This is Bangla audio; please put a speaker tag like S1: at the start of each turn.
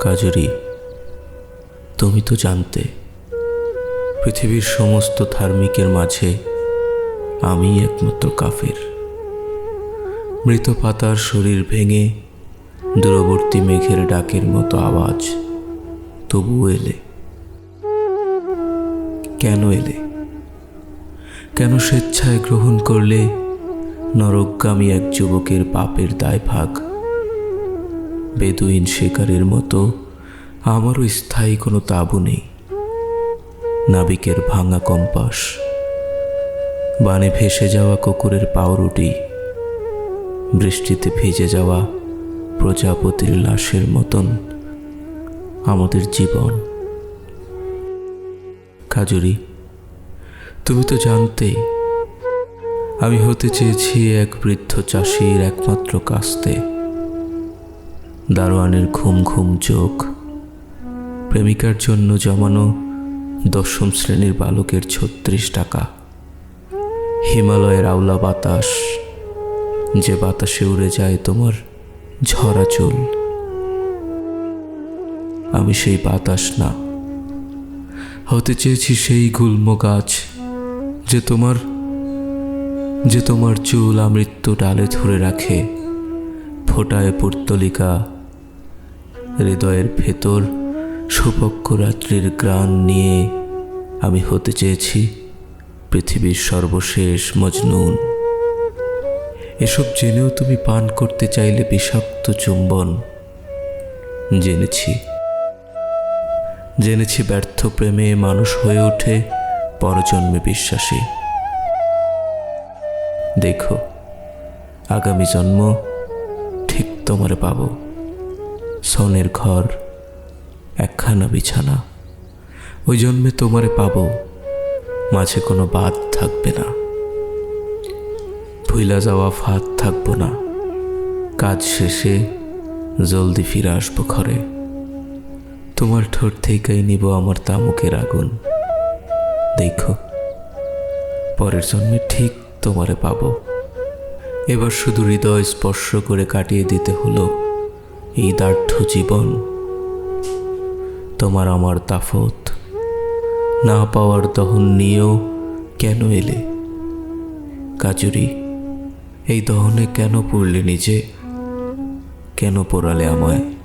S1: কাজরি তুমি তো জানতে, পৃথিবীর সমস্ত ধার্মিকের মাঝে আমি একমাত্র কাফের। মৃত পাতার শরীর ভেঙে দূরবর্তী মেঘের ডাকের মতো আওয়াজ তবু এলে। কেন এলে? কেন স্বেচ্ছায় গ্রহণ করলে নরকগামী এক যুবকের পাপের দায়ভাগ বেদুইন শিকারের মতো আমারও স্থায়ী কোনো তাবু নেই। নাবিকের ভাঙা কম্পাস, বানে ভেসে যাওয়া কুকুরের পাউরুটি, বৃষ্টিতে ভিজে যাওয়া প্রজাপতির লাশের মতন আমাদের জীবন। কাজুরি, তুমি তো জানতেই আমি হতে চেয়েছি এক বৃদ্ধ চাষির একমাত্র কাস্তে। দারোয়ানের ঘুম ঘুম চোখ। প্রেমিকার জন্য জমানো দশম শ্রেণির বালকের ছত্রিশ টাকা। হিমালয়ের আওলা বাতাস, যে বাতাসে উড়ে যায় তোমার ঝরা চুল। আমি সেই বাতাস না। হতে চেয়েছি সেই গুল্ম গাছ, যে তোমার যে তোমার চুল আমৃত্যু ডালে ধরে রাখে। ফোটায় পুর্তলিকা হৃদয়ের ভেতর সুপক্ষ রাত্রির গ্রাণ নিয়ে আমি হতে চেয়েছি পৃথিবীর সর্বশেষ মজনুন। এসব জেনেও তুমি পান করতে চাইলে বিষাক্ত চুম্বন। জেনেছি। জেনেছি ব্যর্থ প্রেমে মানুষ হয়ে ওঠে পরজন্মে বিশ্বাসী। দেখো, আগামী জন্ম ঠিক তোমারে পাবো। সনের ঘর, একখানা বিছানা। ওই জন্মে তোমারে পাবো, মাঝে কোনো বাদ থাকবে না। ভুইলা যাওয়া ফাঁদ থাকব না। কাজ শেষে জলদি ফিরে আসব ঘরে। তোমার ঠোঁট থেকেই নিব আমার তামুকের আগুন। দেখো, পরের জন্মে ঠিক তোমারে পাবো। এবার শুধু হৃদয় স্পর্শ করে কাটিয়ে দিতে হলো এই দার্ঢ জীবন। তোমার আমার তাফত। না পাওয়ার দহন নিয়েও কেন এলে? কাজুরি, এই দহনে কেন পড়লে নিজে? কেন পোড়ালে আমায়?